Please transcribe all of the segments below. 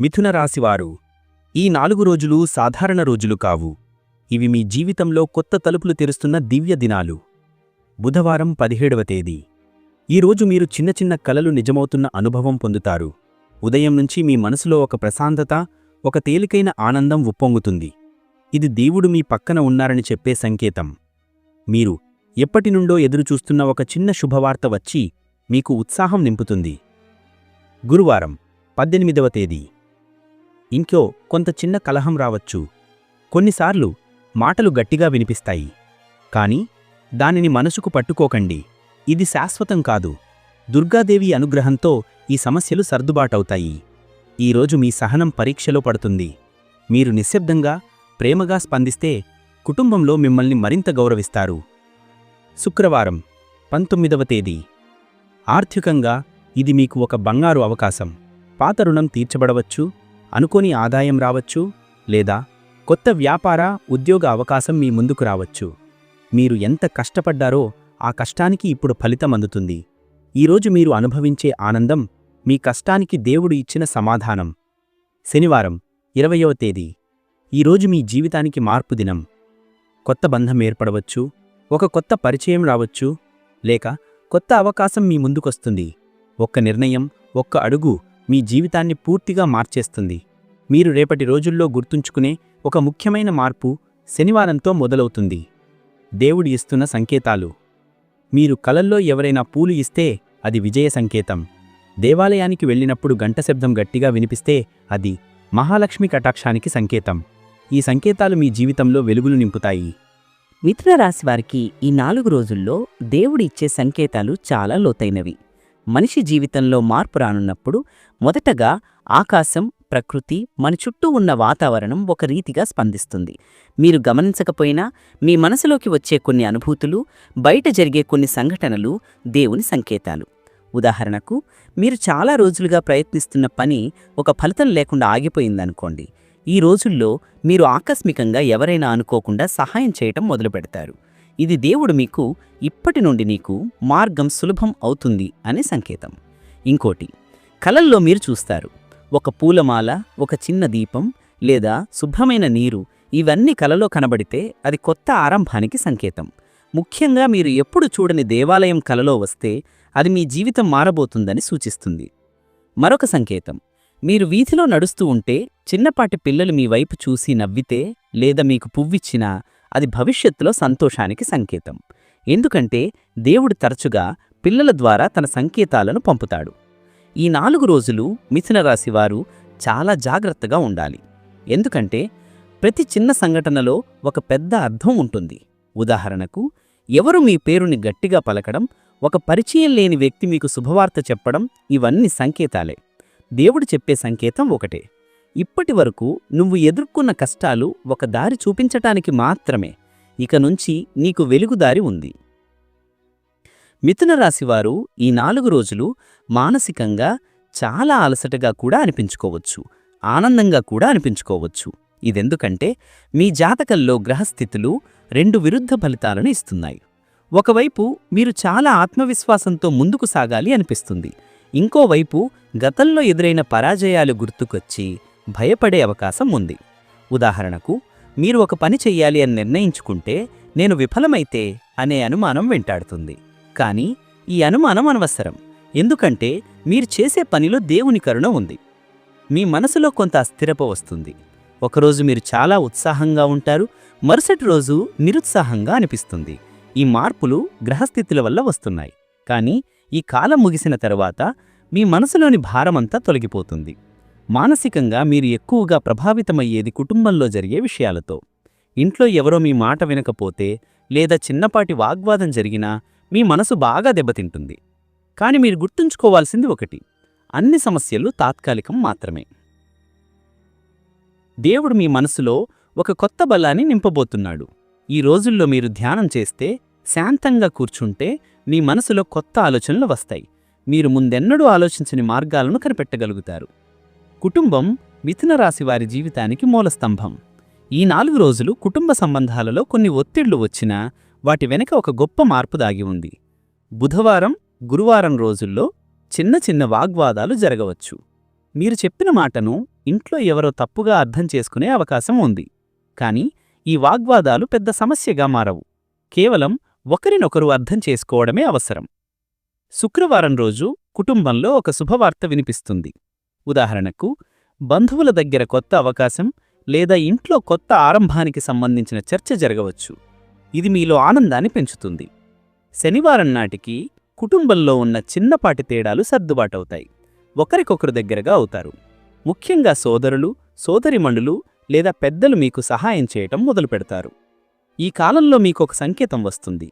మిథున రాశివారు ఈ నాలుగు రోజులు సాధారణ రోజులు కావు. ఇవి మీ జీవితంలో కొత్త తలుపులు తెరుస్తున్న దివ్య దినాలు. బుధవారం పదిహేడవ తేదీ. ఈరోజు మీరు చిన్న చిన్న కలలు నిజమవుతున్న అనుభవం పొందుతారు. ఉదయం నుంచి మీ మనసులో ఒక ప్రశాంతత ఒక తేలికైన ఆనందం ఉప్పొంగుతుంది. ఇది దేవుడు మీ పక్కన ఉన్నారని చెప్పే సంకేతం. మీరు ఎప్పటినుండో ఎదురుచూస్తున్న ఒక చిన్న శుభవార్త వచ్చి మీకు ఉత్సాహం నింపుతుంది. గురువారం పద్దెనిమిదవ తేదీ. ఇంకో కొంత చిన్న కలహం రావచ్చు. కొన్నిసార్లు మాటలు గట్టిగా వినిపిస్తాయి. కానీ దానిని మనసుకు పట్టుకోకండి. ఇది శాశ్వతం కాదు. దుర్గాదేవి అనుగ్రహంతో ఈ సమస్యలు సర్దుబాటవుతాయి. ఈరోజు మీ సహనం పరీక్షలో పడుతుంది. మీరు నిశ్శబ్దంగా ప్రేమగా స్పందిస్తే కుటుంబంలో మిమ్మల్ని మరింత గౌరవిస్తారు. శుక్రవారం పంతొమ్మిదవ తేదీ. ఆర్థికంగా ఇది మీకు ఒక బంగారు అవకాశం. పాత రుణం తీర్చబడవచ్చు అనుకోని ఆదాయం రావచ్చు లేదా కొత్త వ్యాపార ఉద్యోగ అవకాశం మీ ముందుకు రావచ్చు. మీరు ఎంత కష్టపడ్డారో ఆ కష్టానికి ఇప్పుడు ఫలితం అందుతుంది. ఈరోజు మీరు అనుభవించే ఆనందం మీ కష్టానికి దేవుడు ఇచ్చిన సమాధానం. శనివారం ఇరవయవ తేదీ. ఈరోజు మీ జీవితానికి మార్పు దినం. కొత్త బంధం ఏర్పడవచ్చు ఒక కొత్త పరిచయం రావచ్చు లేక కొత్త అవకాశం మీ ముందుకొస్తుంది. ఒక్క నిర్ణయం ఒక్క అడుగు మీ జీవితాన్ని పూర్తిగా మార్చేస్తుంది. మీరు రేపటి రోజుల్లో గుర్తుంచుకునే ఒక ముఖ్యమైన మార్పు శనివారంతో మొదలవుతుంది. దేవుడు ఇస్తున్న సంకేతాలు. మీరు కలల్లో ఎవరైనా పూలు ఇస్తే అది విజయ సంకేతం. దేవాలయానికి వెళ్ళినప్పుడు గంట శబ్దం గట్టిగా వినిపిస్తే అది మహాలక్ష్మి కటాక్షానికి సంకేతం. ఈ సంకేతాలు మీ జీవితంలో వెలుగులు నింపుతాయి. మిథున రాశి వారికి ఈ నాలుగు రోజుల్లో దేవుడిచ్చే సంకేతాలు చాలా లోతైనవి. మనిషి జీవితంలో మార్పు రానున్నప్పుడు మొదటగా ఆకాశం ప్రకృతి మన చుట్టూ ఉన్న వాతావరణం ఒక రీతిగా స్పందిస్తుంది. మీరు గమనించకపోయినా మీ మనసులోకి వచ్చే కొన్ని అనుభూతులు బయట జరిగే కొన్ని సంఘటనలు దేవుని సంకేతాలు. ఉదాహరణకు మీరు చాలా రోజులుగా ప్రయత్నిస్తున్న పని ఒక ఫలితం లేకుండా ఆగిపోయిందనుకోండి. ఈ రోజుల్లో మీరు ఆకస్మికంగా ఎవరైనా అనుకోకుండా సహాయం చేయటం మొదలుపెడతారు. ఇది దేవుడు మీకు ఇప్పటి నుండి నీకు మార్గం సులభం అవుతుంది అనే సంకేతం. ఇంకోటి కలల్లో మీరు చూస్తారు ఒక పూలమాల ఒక చిన్న దీపం లేదా శుభ్రమైన నీరు ఇవన్నీ కలలో కనబడితే అది కొత్త ఆరంభానికి సంకేతం. ముఖ్యంగా మీరు ఎప్పుడు చూడని దేవాలయం కలలో వస్తే అది మీ జీవితం మారబోతుందని సూచిస్తుంది. మరొక సంకేతం మీరు వీధిలో నడుస్తూ ఉంటే చిన్నపాటి పిల్లలు మీ వైపు చూసి నవ్వితే లేదా మీకు పువ్విచ్చినా అది భవిష్యత్తులో సంతోషానికి సంకేతం. ఎందుకంటే దేవుడు తరచుగా పిల్లల ద్వారా తన సంకేతాలను పంపుతాడు. ఈ నాలుగు రోజులు మిథున రాశివారు చాలా జాగ్రత్తగా ఉండాలి. ఎందుకంటే ప్రతి చిన్న సంఘటనలో ఒక పెద్ద అర్థం ఉంటుంది. ఉదాహరణకు ఎవరు మీ పేరుని గట్టిగా పలకడం ఒక పరిచయం లేని వ్యక్తి మీకు శుభవార్త చెప్పడం ఇవన్నీ సంకేతాలే. దేవుడు చెప్పే సంకేతం ఒకటే. ఇప్పటి వరకు నువ్వు ఎదుర్కొన్న కష్టాలు ఒక దారి చూపించటానికి మాత్రమే. ఇక నుంచి నీకు వెలుగుదారి ఉంది. మిథున రాశివారు ఈ నాలుగు రోజులు మానసికంగా చాలా అలసటగా కూడా అనిపించుకోవచ్చు. ఆనందంగా కూడా అనిపించుకోవచ్చు. ఇదెందుకంటే మీ జాతకంలో గ్రహస్థితులు రెండు విరుద్ధ ఫలితాలను ఇస్తున్నాయి. ఒకవైపు మీరు చాలా ఆత్మవిశ్వాసంతో ముందుకు సాగాలి అనిపిస్తుంది. ఇంకోవైపు గతంలో ఎదురైన పరాజయాలు గుర్తుకొచ్చి భయపడే అవకాశం ఉంది. ఉదాహరణకు మీరు ఒక పని చెయ్యాలి అని నిర్ణయించుకుంటే నేను విఫలమైతే అనే అనుమానం వెంటాడుతుంది. కానీ ఈ అనుమానం అనవసరం. ఎందుకంటే మీరు చేసే పనిలో దేవుని కరుణ ఉంది. మీ మనసులో కొంత అస్థిరప వస్తుంది. ఒకరోజు మీరు చాలా ఉత్సాహంగా ఉంటారు మరుసటి రోజు నిరుత్సాహంగా అనిపిస్తుంది. ఈ మార్పులు గ్రహస్థితుల వల్ల వస్తున్నాయి. కానీ ఈ కాలం ముగిసిన తర్వాత మీ మనసులోని భారమంతా తొలగిపోతుంది. మానసికంగా మీరు ఎక్కువగా ప్రభావితమయ్యేది కుటుంబంలో జరిగే విషయాలతో. ఇంట్లో ఎవరో మీ మాట వినకపోతే లేదా చిన్నపాటి వాగ్వాదం జరిగినా మీ మనసు బాగా దెబ్బతింటుంది. కాని మీరు గుర్తుంచుకోవాల్సింది ఒకటి అన్ని సమస్యలు తాత్కాలికం మాత్రమే. దేవుడు మీ మనసులో ఒక కొత్త బలాన్ని నింపబోతున్నాడు. ఈ రోజుల్లో మీరు ధ్యానం చేస్తే శాంతంగా కూర్చుంటే మీ మనసులో కొత్త ఆలోచనలు వస్తాయి. మీరు ముందెన్నడూ ఆలోచించని మార్గాలను కనిపెట్టగలుగుతారు. కుటుంబం మిథున రాశి వారి జీవితానికి మూలస్తంభం. ఈ నాలుగు రోజులు కుటుంబ సంబంధాలలో కొన్ని ఒత్తిళ్ళు వచ్చినా వాటి వెనక ఒక గొప్ప మార్పు దాగి ఉంది. బుధవారం గురువారం రోజుల్లో చిన్న చిన్న వాగ్వాదాలు జరగవచ్చు. మీరు చెప్పిన మాటను ఇంట్లో ఎవరో తప్పుగా అర్థం చేసుకునే అవకాశం ఉంది. కాని ఈ వాగ్వాదాలు పెద్ద సమస్యగా మారవు. కేవలం ఒకరినొకరు అర్థం చేసుకోవడమే అవసరం. శుక్రవారం రోజు కుటుంబంలో ఒక శుభవార్త వినిపిస్తుంది. ఉదాహరణకు బంధువుల దగ్గర కొత్త అవకాశం లేదా ఇంట్లో కొత్త ఆరంభానికి సంబంధించిన చర్చ జరగవచ్చు. ఇది మీలో ఆనందాన్ని పెంచుతుంది. శనివారం నాటికి కుటుంబంలో ఉన్న చిన్నపాటి తేడాలు సర్దుబాటవుతాయి. ఒకరికొకరు దగ్గరగా అవుతారు. ముఖ్యంగా సోదరులు సోదరిమణులు లేదా పెద్దలు మీకు సహాయం చేయటం మొదలుపెడతారు. ఈ కాలంలో మీకొక సంకేతం వస్తుంది.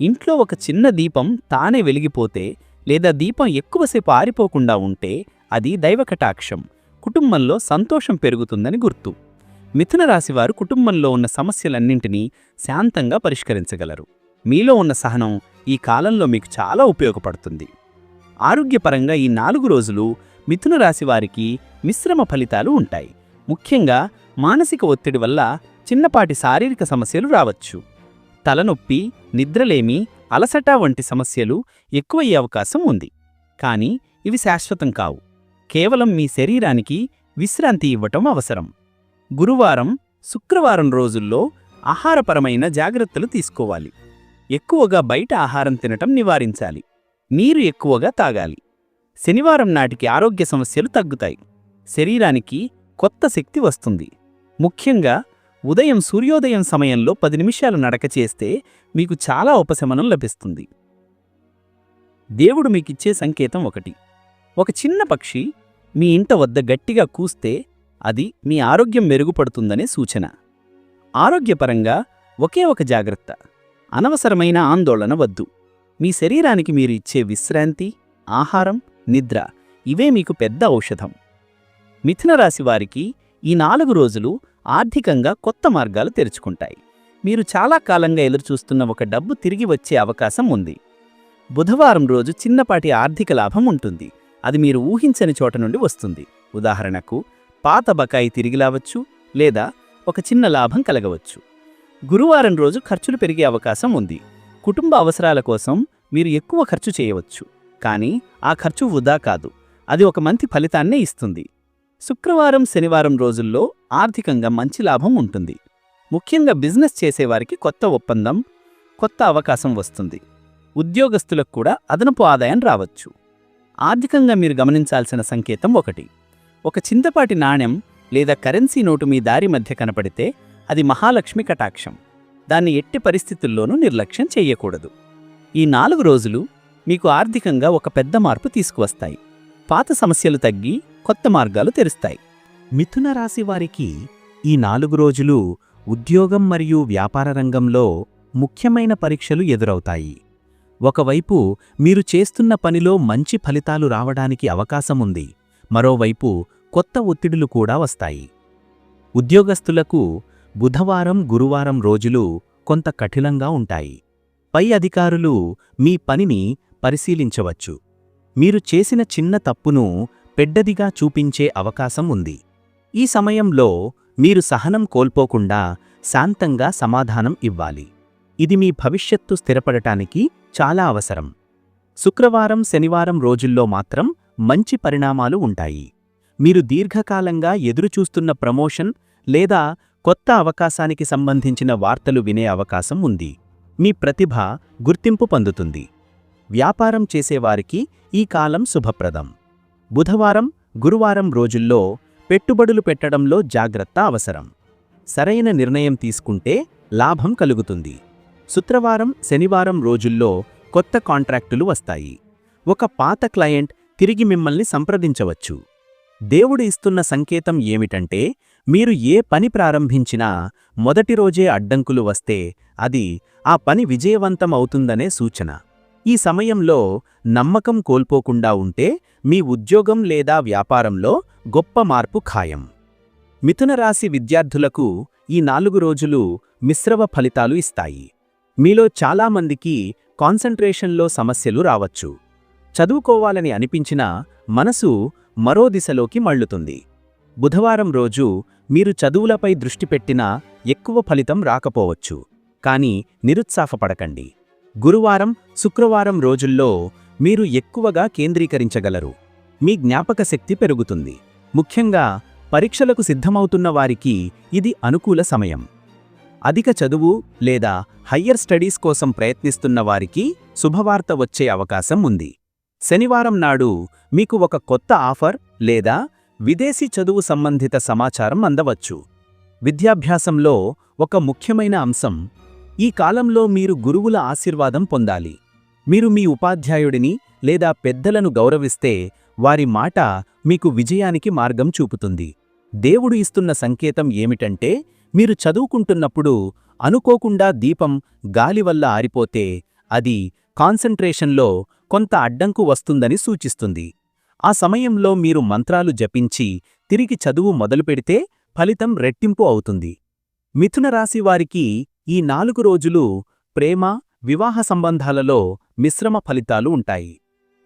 ఇంట్లో ఒక చిన్న దీపం తానే వెలిగిపోతే లేదా దీపం ఎక్కువసేపు ఆరిపోకుండా ఉంటే అది దైవకటాక్షం కుటుంబంలో సంతోషం పెరుగుతుందని గుర్తు. మిథున రాశివారు కుటుంబంలో ఉన్న సమస్యలన్నింటినీ శాంతంగా పరిష్కరించగలరు. మీలో ఉన్న సహనం ఈ కాలంలో మీకు చాలా ఉపయోగపడుతుంది. ఆరోగ్యపరంగా ఈ నాలుగు రోజులు మిథున రాశివారికి మిశ్రమ ఫలితాలు ఉంటాయి. ముఖ్యంగా మానసిక ఒత్తిడి వల్ల చిన్నపాటి శారీరక సమస్యలు రావచ్చు. తలనొప్పి నిద్రలేమి అలసట వంటి సమస్యలు ఎక్కువయ్యే అవకాశం ఉంది. కానీ ఇవి శాశ్వతం కావు. కేవలం మీ శరీరానికి విశ్రాంతి ఇవ్వటం అవసరం. గురువారం శుక్రవారం రోజుల్లో ఆహారపరమైన జాగ్రత్తలు తీసుకోవాలి. ఎక్కువగా బయట ఆహారం తినటం నివారించాలి. నీరు ఎక్కువగా తాగాలి. శనివారం నాటికి ఆరోగ్య సమస్యలు తగ్గుతాయి. శరీరానికి కొత్త శక్తి వస్తుంది. ముఖ్యంగా ఉదయం సూర్యోదయం సమయంలో పది నిమిషాలు నడక చేస్తే మీకు చాలా ఉపశమనం లభిస్తుంది. దేవుడు మీకిచ్చే సంకేతం ఒకటి. ఒక చిన్న పక్షి మీ ఇంట వద్ద గట్టిగా కూస్తే అది మీ ఆరోగ్యం మెరుగుపడుతుందనే సూచన. ఆరోగ్యపరంగా ఒకే ఒక జాగ్రత్త. అనవసరమైన ఆందోళన వద్దు. మీ శరీరానికి మీరు ఇచ్చే విశ్రాంతి ఆహారం నిద్ర ఇవే మీకు పెద్ద ఔషధం. మిథునరాశి వారికి ఈ నాలుగు రోజులు ఆర్థికంగా కొత్త మార్గాలు తెరుచుకుంటాయి. మీరు చాలా కాలంగా ఎదురుచూస్తున్న ఒక డబ్బు తిరిగి వచ్చే అవకాశం ఉంది. బుధవారం రోజు చిన్నపాటి ఆర్థిక లాభం ఉంటుంది. అది మీరు ఊహించని చోట నుండి వస్తుంది. ఉదాహరణకు పాత బకాయి తిరిగి లావచ్చు లేదా ఒక చిన్న లాభం కలగవచ్చు. గురువారం రోజు ఖర్చులు పెరిగే అవకాశం ఉంది. కుటుంబ అవసరాల కోసం మీరు ఎక్కువ ఖర్చు చేయవచ్చు. కానీ ఆ ఖర్చు వృధా కాదు. అది ఒక మంచి ఫలితాన్నే ఇస్తుంది. శుక్రవారం శనివారం రోజుల్లో ఆర్థికంగా మంచి లాభం ఉంటుంది. ముఖ్యంగా బిజినెస్ చేసేవారికి కొత్త ఒప్పందం కొత్త అవకాశం వస్తుంది. ఉద్యోగస్తులకు కూడా అదనపు ఆదాయం రావచ్చు. ఆర్థికంగా మీరు గమనించాల్సిన సంకేతం ఒకటి. ఒక చింతపాటి నాణెం లేదా కరెన్సీ నోటు మీ దారి మధ్య కనపడితే అది మహాలక్ష్మి కటాక్షం. దాన్ని ఎట్టి పరిస్థితుల్లోనూ నిర్లక్ష్యం చెయ్యకూడదు ఈ నాలుగు రోజులు మీకు ఆర్థికంగా ఒక పెద్ద మార్పు తీసుకువస్తాయి. పాత సమస్యలు తగ్గి కొత్త మార్గాలు తెరుస్తాయి. మిథున రాశి వారికి ఈ నాలుగు రోజులు ఉద్యోగం మరియు వ్యాపార రంగంలో ముఖ్యమైన పరీక్షలు ఎదురవుతాయి. ఒకవైపు మీరు చేస్తున్న పనిలో మంచి ఫలితాలు రావడానికి అవకాశముంది మరోవైపు కొత్త ఒత్తిడులు కూడా వస్తాయి. ఉద్యోగస్తులకు బుధవారం గురువారం రోజులు కొంత కఠినంగా ఉంటాయి. పై అధికారులు మీ పనిని పరిశీలించవచ్చు. మీరు చేసిన చిన్న తప్పును పెద్దదిగా చూపించే అవకాశం ఉంది. ఈ సమయంలో మీరు సహనం కోల్పోకుండా శాంతంగా సమాధానం ఇవ్వాలి. ఇది మీ భవిష్యత్తు స్థిరపడటానికి చాలా అవసరం. శుక్రవారం శనివారం రోజుల్లో మాత్రం మంచి పరిణామాలు ఉంటాయి. మీరు దీర్ఘకాలంగా ఎదురుచూస్తున్న ప్రమోషన్ లేదా కొత్త అవకాశానికి సంబంధించిన వార్తలు వినే అవకాశం ఉంది. మీ ప్రతిభ గుర్తింపు పొందుతుంది. వ్యాపారం చేసేవారికి ఈ కాలం శుభప్రదం. బుధవారం గురువారం రోజుల్లో పెట్టుబడులు పెట్టడంలో జాగ్రత్త అవసరం. సరైన నిర్ణయం తీసుకుంటే లాభం కలుగుతుంది. శుక్రవారం శనివారం రోజుల్లో కొత్త కాంట్రాక్టులు వస్తాయి. ఒక పాత క్లయింట్ తిరిగి మిమ్మల్ని సంప్రదించవచ్చు. దేవుడు ఇస్తున్న సంకేతం ఏమిటంటే మీరు ఏ పని ప్రారంభించినా మొదటి రోజే అడ్డంకులు వస్తే అది ఆ పని విజయవంతం అవుతుందనే సూచన. ఈ సమయంలో నమ్మకం కోల్పోకుండా ఉంటే మీ ఉద్యోగం లేదా వ్యాపారంలో గొప్ప మార్పు ఖాయం. మిథునరాశి విద్యార్థులకు ఈ నాలుగు రోజులు మిశ్రవ ఫలితాలు ఇస్తాయి. మీలో చాలామందికి కాన్సంట్రేషన్లో సమస్యలు రావచ్చు. చదువుకోవాలని అనిపించినా మనసు మరో దిశలోకి మళ్ళుతుంది. బుధవారం రోజు మీరు చదువులపై దృష్టి పెట్టినా ఎక్కువ ఫలితం రాకపోవచ్చు. కానీ నిరుత్సాహపడకండి. గురువారం శుక్రవారం రోజుల్లో మీరు ఎక్కువగా కేంద్రీకరించగలరు. మీ జ్ఞాపక శక్తి పెరుగుతుంది. ముఖ్యంగా పరీక్షలకు సిద్ధమవుతున్న వారికి ఇది అనుకూల సమయం. అధిక చదువు లేదా హయ్యర్ స్టడీస్ కోసం ప్రయత్నిస్తున్న వారికి శుభవార్త వచ్చే అవకాశం ఉంది. శనివారం నాడు మీకు ఒక కొత్త ఆఫర్ లేదా విదేశీ చదువు సంబంధిత సమాచారం అందవచ్చు. విద్యాభ్యాసంలో ఒక ముఖ్యమైన అంశం ఈ కాలంలో మీరు గురువుల ఆశీర్వాదం పొందాలి. మీరు మీ ఉపాధ్యాయుడిని లేదా పెద్దలను గౌరవిస్తే వారి మాట మీకు విజయానికి మార్గం చూపుతుంది. దేవుడు ఇస్తున్న సంకేతం ఏమిటంటే మీరు చదువుకుంటున్నప్పుడు అనుకోకుండా దీపం గాలి వల్ల ఆరిపోతే అది కాన్సంట్రేషన్లో కొంత అడ్డంకు వస్తుందని సూచిస్తుంది. ఆ సమయంలో మీరు మంత్రాలు జపించి తిరిగి చదువు మొదలుపెడితే ఫలితం రెట్టింపు అవుతుంది. మిథునరాశివారికి ఈ నాలుగు రోజులు ప్రేమ వివాహ సంబంధాలలో మిశ్రమ ఫలితాలు ఉంటాయి.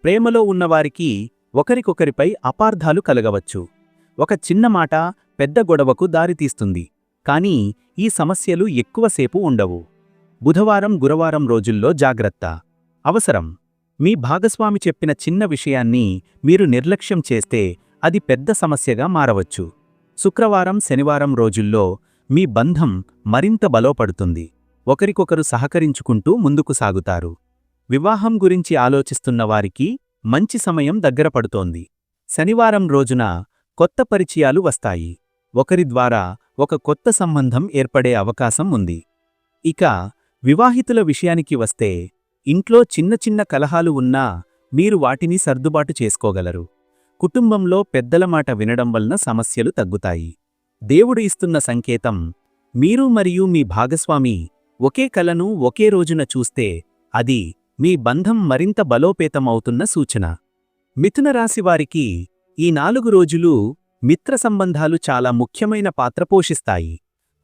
ప్రేమలో ఉన్నవారికి ఒకరికొకరిపై అపార్థాలు కలగవచ్చు. ఒక చిన్న మాట పెద్ద గొడవకు దారితీస్తుంది కానీ ఈ సమస్యలు ఎక్కువసేపు ఉండవు. బుధవారం గురువారం రోజుల్లో జాగ్రత్త. అవసరం. మీ భాగస్వామి చెప్పిన చిన్న విషయాన్ని మీరు నిర్లక్ష్యం చేస్తే అది పెద్ద సమస్యగా మారవచ్చు. శుక్రవారం శనివారం రోజుల్లో మీ బంధం మరింత బలోపడుతుంది. ఒకరికొకరు సహకరించుకుంటూ ముందుకు సాగుతారు. వివాహం గురించి ఆలోచిస్తున్న వారికి మంచి సమయం దగ్గర పడుతోంది. శనివారం రోజున కొత్త పరిచయాలు వస్తాయి. ఒకరి ద్వారా ఒక కొత్త సంబంధం ఏర్పడే అవకాశం ఉంది. ఇక వివాహితుల విషయానికి వస్తే ఇంట్లో చిన్న చిన్న కలహాలు ఉన్నా మీరు వాటిని సర్దుబాటు చేసుకోగలరు. కుటుంబంలో పెద్దల మాట వినడం వలన సమస్యలు తగ్గుతాయి. దేవుడు ఇస్తున్న సంకేతం మీరు మరియు మీ భాగస్వామి ఒకే కలను ఒకే రోజున చూస్తే అది మీ బంధం మరింత బలోపేతమవుతున్న సూచన. మిథున రాశివారికి ఈ నాలుగు రోజులు మిత్ర సంబంధాలు చాలా ముఖ్యమైన పాత్ర పోషిస్తాయి.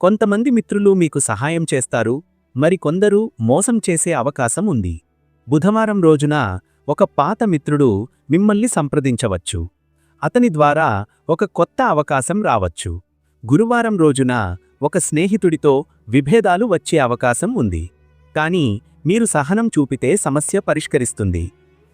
కొంతమంది మిత్రులు మీకు సహాయం చేస్తారు మరికొందరు మోసం చేసే అవకాశం ఉంది. బుధవారం రోజున ఒక పాత మిత్రుడు మిమ్మల్ని సంప్రదించవచ్చు. అతని ద్వారా ఒక కొత్త అవకాశం రావచ్చు. గురువారం రోజున ఒక స్నేహితుడితో విభేదాలు వచ్చే అవకాశం ఉంది. కానీ మీరు సహనం చూపితే సమస్య పరిష్కరిస్తుంది.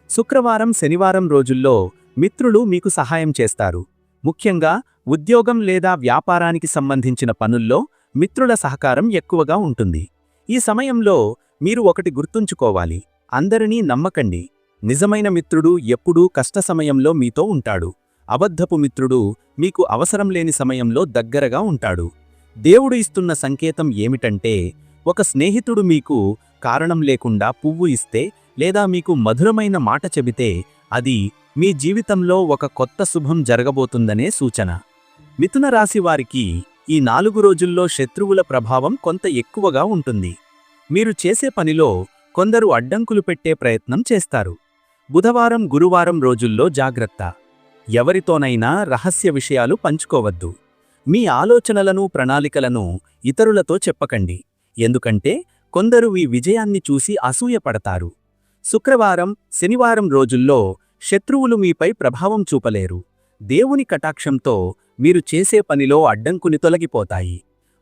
శుక్రవారం శనివారం రోజుల్లో మిత్రులు మీకు సహాయం చేస్తారు. ముఖ్యంగా ఉద్యోగం లేదా వ్యాపారానికి సంబంధించిన పనుల్లో మిత్రుల సహకారం ఎక్కువగా ఉంటుంది. ఈ సమయంలో మీరు ఒకటి గుర్తుంచుకోవాలి. అందరినీ నమ్మకండి. నిజమైన మిత్రుడు ఎప్పుడూ కష్ట సమయంలో మీతో ఉంటాడు. అబద్ధపు మిత్రుడు మీకు అవసరం లేని సమయంలో దగ్గరగా ఉంటాడు. దేవుడు ఇస్తున్న సంకేతం ఏమిటంటే ఒక స్నేహితుడు మీకు కారణం లేకుండా పువ్వు ఇస్తే లేదా మీకు మధురమైన మాట చెబితే అది మీ జీవితంలో ఒక కొత్త శుభం జరగబోతుందనే సూచన. మిథున రాశి వారికి ఈ నాలుగు రోజుల్లో శత్రువుల ప్రభావం కొంత ఎక్కువగా ఉంటుంది. మీరు చేసే పనిలో కొందరు అడ్డంకులు పెట్టే ప్రయత్నం చేస్తారు. బుధవారం గురువారం రోజుల్లో జాగ్రత్త. ఎవరితోనైనా రహస్య విషయాలు పంచుకోవద్దు. మీ ఆలోచనలను ప్రణాళికలను ఇతరులతో చెప్పకండి. ఎందుకంటే కొందరు ఈ విజయాన్ని చూసి అసూయపడతారు. శుక్రవారం శనివారం రోజుల్లో శత్రువులు మీపై ప్రభావం చూపలేరు. దేవుని కటాక్షంతో మీరు చేసే పనిలో అడ్డంకుని తొలగిపోతాయి.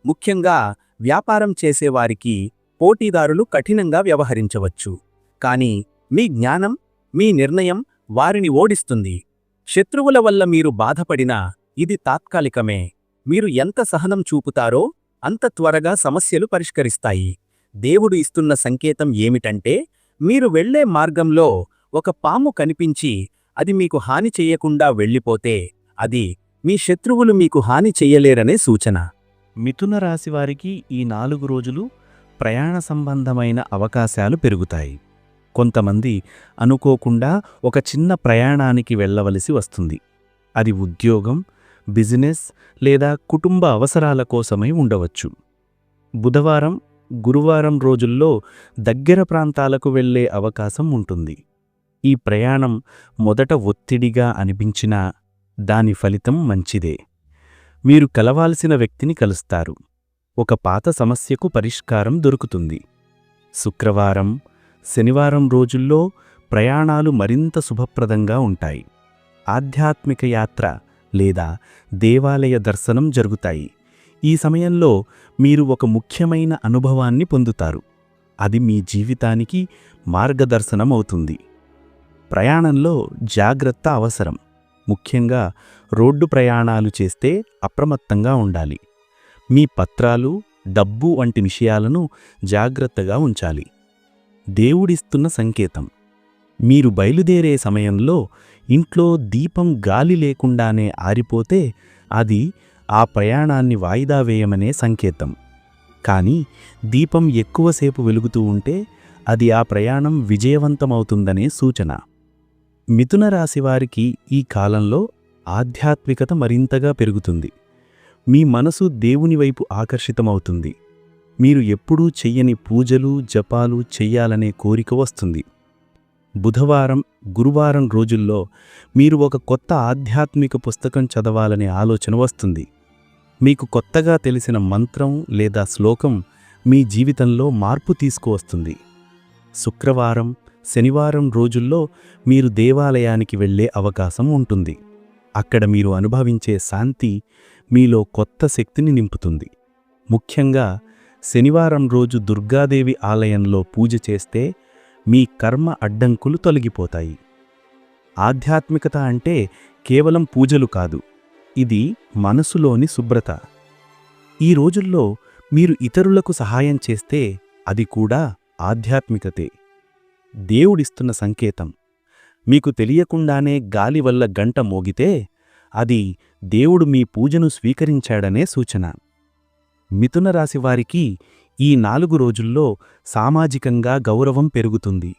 ముఖ్యంగా వ్యాపారం చేసేవారికి పోటీదారులు కఠినంగా వ్యవహరించవచ్చు. కానీ మీ జ్ఞానం మీ నిర్ణయం వారిని ఓడిస్తుంది. శత్రువుల వల్ల మీరు బాధపడినా ఇది తాత్కాలికమే. మీరు ఎంత సహనం చూపుతారో అంత త్వరగా సమస్యలు పరిష్కరిస్తాయి. దేవుడు ఇస్తున్న సంకేతం ఏమిటంటే మీరు వెళ్ళే మార్గంలో ఒక పాము కనిపించి అది మీకు హాని చెయ్యకుండా వెళ్ళిపోతే అది మీ శత్రువులు మీకు హాని చెయ్యలేరనే సూచన. మిథున రాశివారికి ఈ నాలుగు రోజులు ప్రయాణ సంబంధమైన అవకాశాలు పెరుగుతాయి. కొంతమంది అనుకోకుండా ఒక చిన్న ప్రయాణానికి వెళ్ళవలసి వస్తుంది. అది ఉద్యోగం బిజినెస్ లేదా కుటుంబ అవసరాల కోసమై ఉండవచ్చు. బుధవారం గురువారం రోజుల్లో దగ్గర ప్రాంతాలకు వెళ్ళే అవకాశం ఉంటుంది. ఈ ప్రయాణం మొదట ఒత్తిడిగా అనిపించినా దాని ఫలితం మంచిదే. మీరు కలవాల్సిన వ్యక్తిని కలుస్తారు. ఒక పాత సమస్యకు పరిష్కారం దొరుకుతుంది. శుక్రవారం శనివారం రోజుల్లో ప్రయాణాలు మరింత శుభప్రదంగా ఉంటాయి. ఆధ్యాత్మిక యాత్ర లేదా దేవాలయ దర్శనం జరుగుతాయి. ఈ సమయంలో మీరు ఒక ముఖ్యమైన అనుభవాన్ని పొందుతారు. అది మీ జీవితానికి మార్గదర్శనం అవుతుంది. ప్రయాణంలో జాగ్రత్త అవసరం. ముఖ్యంగా రోడ్డు ప్రయాణాలు చేస్తే అప్రమత్తంగా ఉండాలి. మీ పత్రాలు డబ్బు వంటి విషయాలను జాగ్రత్తగా ఉంచాలి. దేవుడిస్తున్న సంకేతం. మీరు బయలుదేరే సమయంలో ఇంట్లో దీపం గాలి లేకుండానే ఆరిపోతే అది ఆ ప్రయాణాన్ని వాయిదా వేయమనే సంకేతం. కానీ దీపం ఎక్కువసేపు వెలుగుతూ ఉంటే అది ఆ ప్రయాణం విజయవంతమవుతుందనే సూచన. మిథున రాశివారికి ఈ కాలంలో ఆధ్యాత్మికత మరింతగా పెరుగుతుంది. మీ మనసు దేవుని వైపు ఆకర్షితమవుతుంది. మీరు ఎప్పుడూ చెయ్యని పూజలు జపాలు చెయ్యాలనే కోరిక వస్తుంది. బుధవారం గురువారం రోజుల్లో మీరు ఒక కొత్త ఆధ్యాత్మిక పుస్తకం చదవాలనే ఆలోచన వస్తుంది. మీకు కొత్తగా తెలిసిన మంత్రం లేదా శ్లోకం మీ జీవితంలో మార్పు తీసుకువస్తుంది. శుక్రవారం శనివారం రోజుల్లో మీరు దేవాలయానికి వెళ్ళే అవకాశం ఉంటుంది. అక్కడ మీరు అనుభవించే శాంతి మీలో కొత్త శక్తిని నింపుతుంది. ముఖ్యంగా శనివారం రోజు దుర్గాదేవి ఆలయంలో పూజ చేస్తే మీ కర్మ అడ్డంకులు తొలగిపోతాయి. ఆధ్యాత్మికత అంటే కేవలం పూజలు కాదు ఇది మనసులోని శుభ్రత. ఈ రోజుల్లో మీరు ఇతరులకు సహాయం చేస్తే అది కూడా ఆధ్యాత్మికతే. దేవుడిస్తున్న సంకేతం. మీకు తెలియకుండానే గాలి వల్ల గంట మోగితే అది దేవుడు మీ పూజను స్వీకరించాడనే సూచన. మిథున రాశివారికి ఈ నాలుగు రోజుల్లో సామాజికంగా గౌరవం పెరుగుతుంది.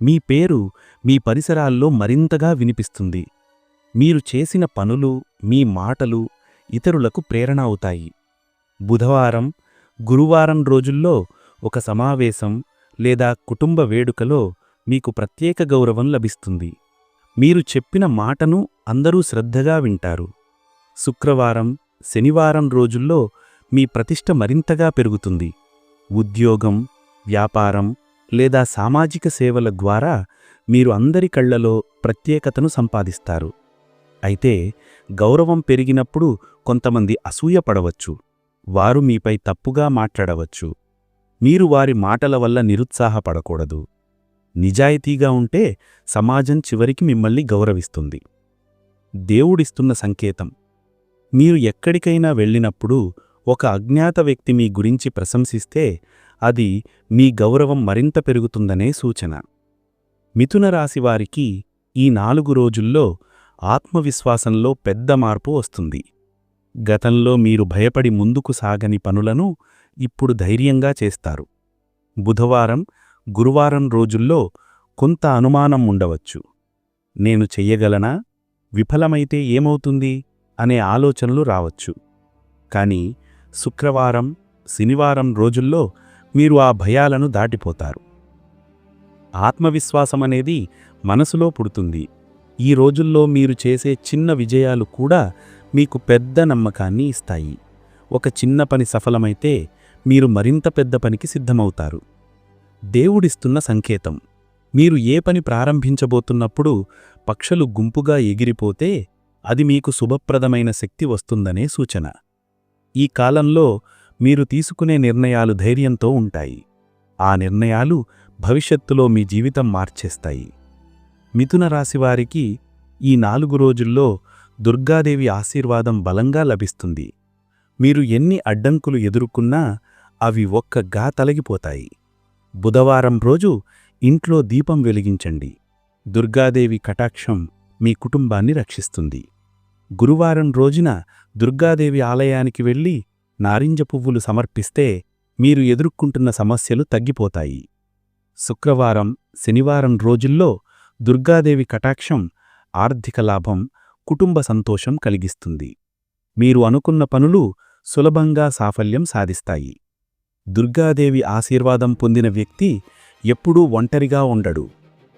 మీ పేరు మీ పరిసరాల్లో మరింతగా వినిపిస్తుంది. మీరు చేసిన పనులు మీ మాటలు ఇతరులకు ప్రేరణ అవుతాయి. బుధవారం గురువారం రోజుల్లో ఒక సమావేశం లేదా కుటుంబ వేడుకలో మీకు ప్రత్యేక గౌరవం లభిస్తుంది. మీరు చెప్పిన మాటను అందరూ శ్రద్ధగా వింటారు. శుక్రవారం శనివారం రోజుల్లో మీ ప్రతిష్ట మరింతగా పెరుగుతుంది. ఉద్యోగం వ్యాపారం లేదా సామాజిక సేవల ద్వారా మీరు అందరి కళ్ళలో ప్రత్యేకతను సంపాదిస్తారు. అయితే గౌరవం పెరిగినప్పుడు కొంతమంది అసూయపడవచ్చు వారు మీపై తప్పుగా మాట్లాడవచ్చు. మీరు వారి మాటల వల్ల నిరుత్సాహపడకూడదు. నిజాయితీగా ఉంటే సమాజం చివరికి మిమ్మల్ని గౌరవిస్తుంది. దేవుడిస్తున్న సంకేతం. మీరు ఎక్కడికైనా వెళ్ళినప్పుడు ఒక అజ్ఞాత వ్యక్తి మీ గురించి ప్రశంసిస్తే అది మీ గౌరవం మరింత పెరుగుతుందనే సూచన. మిథున రాశివారికి ఈ నాలుగు రోజుల్లో ఆత్మవిశ్వాసంలో పెద్ద మార్పు వస్తుంది. గతంలో మీరు భయపడి ముందుకు సాగని పనులను ఇప్పుడు ధైర్యంగా చేస్తారు. బుధవారం గురువారం రోజుల్లో కొంత అనుమానం ఉండవచ్చు. నేను చెయ్యగలనా? విఫలమైతే ఏమవుతుంది? అనే ఆలోచనలు రావచ్చు. కానీ శుక్రవారం శనివారం రోజుల్లో మీరు ఆ భయాలను దాటిపోతారు. ఆత్మవిశ్వాసం అనేది మనసులో పుడుతుంది. ఈ రోజుల్లో మీరు చేసే చిన్న విజయాలు కూడా మీకు పెద్ద నమ్మకాన్ని ఇస్తాయి. ఒక చిన్న పని సఫలమైతే మీరు మరింత పెద్ద పనికి సిద్ధమవుతారు. దేవుడిస్తున్న సంకేతం. మీరు ఏ పని ప్రారంభించబోతున్నప్పుడు పక్షులు గుంపుగా ఎగిరిపోతే అది మీకు శుభప్రదమైన శక్తి వస్తుందనే సూచన. ఈ కాలంలో మీరు తీసుకునే నిర్ణయాలు ధైర్యంతో ఉంటాయి. ఆ నిర్ణయాలు భవిష్యత్తులో మీ జీవితం మార్చేస్తాయి. మిథున రాశివారికి ఈ నాలుగు రోజుల్లో దుర్గాదేవి ఆశీర్వాదం బలంగా లభిస్తుంది. మీరు ఎన్ని అడ్డంకులు ఎదుర్కొన్నా అవి ఒక్కగా తొలగిపోతాయి. బుధవారం రోజు ఇంట్లో దీపం వెలిగించండి. దుర్గాదేవి కటాక్షం మీ కుటుంబాన్ని రక్షిస్తుంది. గురువారం రోజున దుర్గాదేవి ఆలయానికి వెళ్ళి నారింజ పువ్వులు సమర్పిస్తే మీరు ఎదుర్కొంటున్న సమస్యలు తగ్గిపోతాయి. శుక్రవారం శనివారం రోజుల్లో దుర్గాదేవి కటాక్షం ఆర్థిక లాభం కుటుంబ సంతోషం కలిగిస్తుంది. మీరు అనుకున్న పనులు సులభంగా సాఫల్యం సాధిస్తాయి. దుర్గాదేవి ఆశీర్వాదం పొందిన వ్యక్తి ఎప్పుడూ ఒంటరిగా ఉండడు.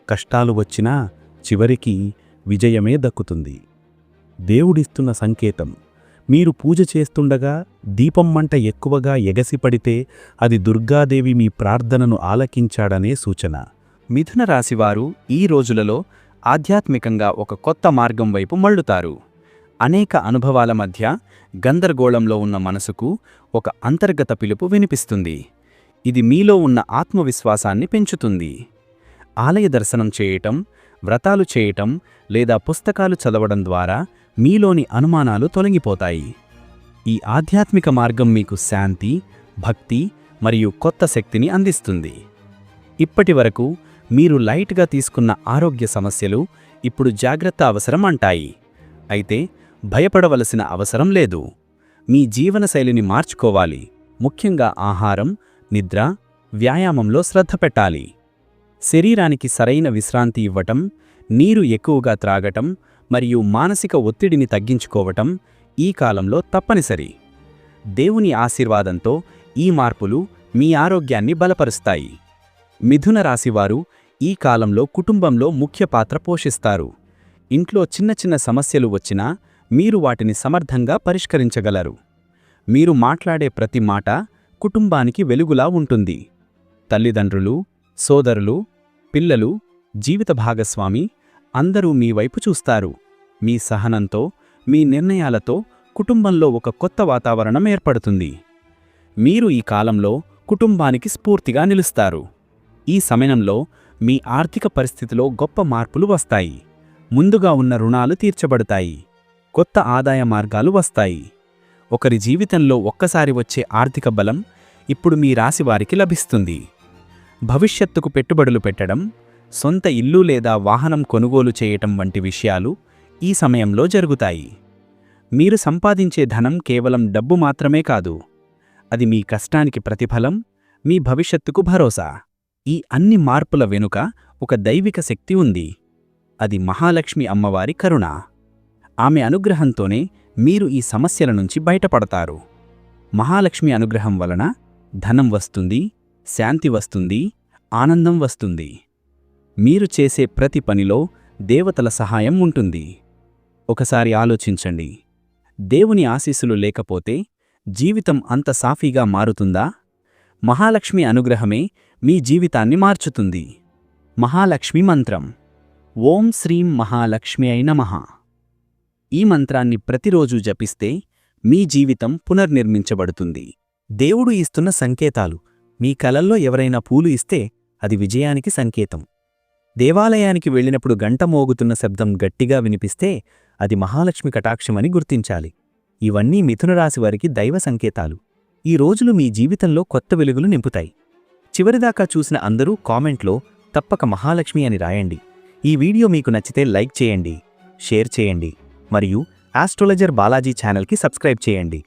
కష్టాలు వచ్చినా చివరికి విజయమే దక్కుతుంది. దేవుడిస్తున్న సంకేతం. మీరు పూజ చేస్తుండగా దీపం మంట ఎక్కువగా ఎగసిపడితే అది దుర్గాదేవి మీ ప్రార్థనను ఆలకించాడనే సూచన. మిథున రాశివారు ఈ రోజులలో ఆధ్యాత్మికంగా ఒక కొత్త మార్గం వైపు మళ్ళుతారు. అనేక అనుభవాల మధ్య గందరగోళంలో ఉన్న మనసుకు ఒక అంతర్గత పిలుపు వినిపిస్తుంది. ఇది మీలో ఉన్న ఆత్మవిశ్వాసాన్ని పెంచుతుంది. ఆలయ దర్శనం చేయటం వ్రతాలు చేయటం లేదా పుస్తకాలు చదవడం ద్వారా మీలోని అనుమానాలు తొలగిపోతాయి. ఈ ఆధ్యాత్మిక మార్గం మీకు శాంతి భక్తి మరియు కొత్త శక్తిని అందిస్తుంది. ఇప్పటి వరకు మీరు లైట్గా తీసుకున్న ఆరోగ్య సమస్యలు ఇప్పుడు జాగ్రత్త అవసరం అంటాయి. అయితే భయపడవలసిన అవసరం లేదు. మీ జీవనశైలిని మార్చుకోవాలి. ముఖ్యంగా ఆహారం నిద్ర వ్యాయామంలో శ్రద్ధ పెట్టాలి. శరీరానికి సరైన విశ్రాంతి ఇవ్వటం నీరు ఎక్కువగా త్రాగటం మరియు మానసిక ఒత్తిడిని తగ్గించుకోవటం ఈ కాలంలో తప్పనిసరి. దేవుని ఆశీర్వాదంతో ఈ మార్పులు మీ ఆరోగ్యాన్ని బలపరుస్తాయి. మిథున రాశివారు ఈ కాలంలో కుటుంబంలో ముఖ్య పాత్ర పోషిస్తారు. ఇంట్లో చిన్న చిన్న సమస్యలు వచ్చినా మీరు వాటిని సమర్థంగా పరిష్కరించగలరు. మీరు మాట్లాడే ప్రతి మాట కుటుంబానికి వెలుగులా ఉంటుంది. తల్లిదండ్రులు సోదరులు పిల్లలు జీవిత భాగస్వామి అందరూ మీ వైపు చూస్తారు. మీ సహనంతో మీ నిర్ణయాలతో కుటుంబంలో ఒక కొత్త వాతావరణం ఏర్పడుతుంది. మీరు ఈ కాలంలో కుటుంబానికి స్ఫూర్తిగా నిలుస్తారు. ఈ సమయంలో మీ ఆర్థిక పరిస్థితిలో గొప్ప మార్పులు వస్తాయి. ముందుగా ఉన్న రుణాలు తీర్చబడతాయి. కొత్త ఆదాయ మార్గాలు వస్తాయి. ఒకరి జీవితంలో ఒక్కసారి వచ్చే ఆర్థిక బలం ఇప్పుడు మీ రాశివారికి లభిస్తుంది. భవిష్యత్తుకు పెట్టుబడులు పెట్టడం సొంత ఇల్లు లేదా వాహనం కొనుగోలు చేయటం వంటి విషయాలు ఈ సమయంలో జరుగుతాయి. మీరు సంపాదించే ధనం కేవలం డబ్బు మాత్రమే కాదు. అది మీ కష్టానికి ప్రతిఫలం మీ భవిష్యత్తుకు భరోసా. ఈ అన్ని మార్పుల వెనుక ఒక దైవిక శక్తి ఉంది. అది మహాలక్ష్మి అమ్మవారి కరుణ. ఆమె అనుగ్రహంతోనే మీరు ఈ సమస్యల నుంచి బయటపడతారు. మహాలక్ష్మి అనుగ్రహం వలన ధనం వస్తుంది శాంతి వస్తుంది ఆనందం వస్తుంది. మీరు చేసే ప్రతి పనిలో దేవతల సహాయం ఉంటుంది. ఒకసారి ఆలోచించండి. దేవుని ఆశీస్సులు లేకపోతే జీవితం అంత సాఫీగా మారుతుందా? మహాలక్ష్మి అనుగ్రహమే మీ జీవితాన్ని మార్చుతుంది. మహాలక్ష్మి మంత్రం. ఓం శ్రీం మహాలక్ష్మి అయిన మహా ఈ మంత్రాన్ని ప్రతిరోజు జపిస్తే మీ జీవితం పునర్నిర్మించబడుతుంది. దేవుడు ఇస్తున్న సంకేతాలు. మీ కలల్లో ఎవరైనా పూలు ఇస్తే అది విజయానికి సంకేతం. దేవాలయానికి వెళ్ళినప్పుడు గంట మోగుతున్న శబ్దం గట్టిగా వినిపిస్తే అది మహాలక్ష్మి కటాక్షమని గుర్తించాలి. ఇవన్నీ మిథునరాశి వారికి దైవ సంకేతాలు. ఈ రోజులు మీ జీవితంలో కొత్త వెలుగులు నింపుతాయి. చివరిదాకా చూసిన అందరూ కామెంట్లో తప్పక మహాలక్ష్మి అని రాయండి. ఈ వీడియో మీకు నచ్చితే లైక్ చేయండి షేర్ చేయండి మరియు ఆస్ట్రోలజర్ బాలాజీ ఛానల్కి సబ్స్క్రైబ్ చేయండి.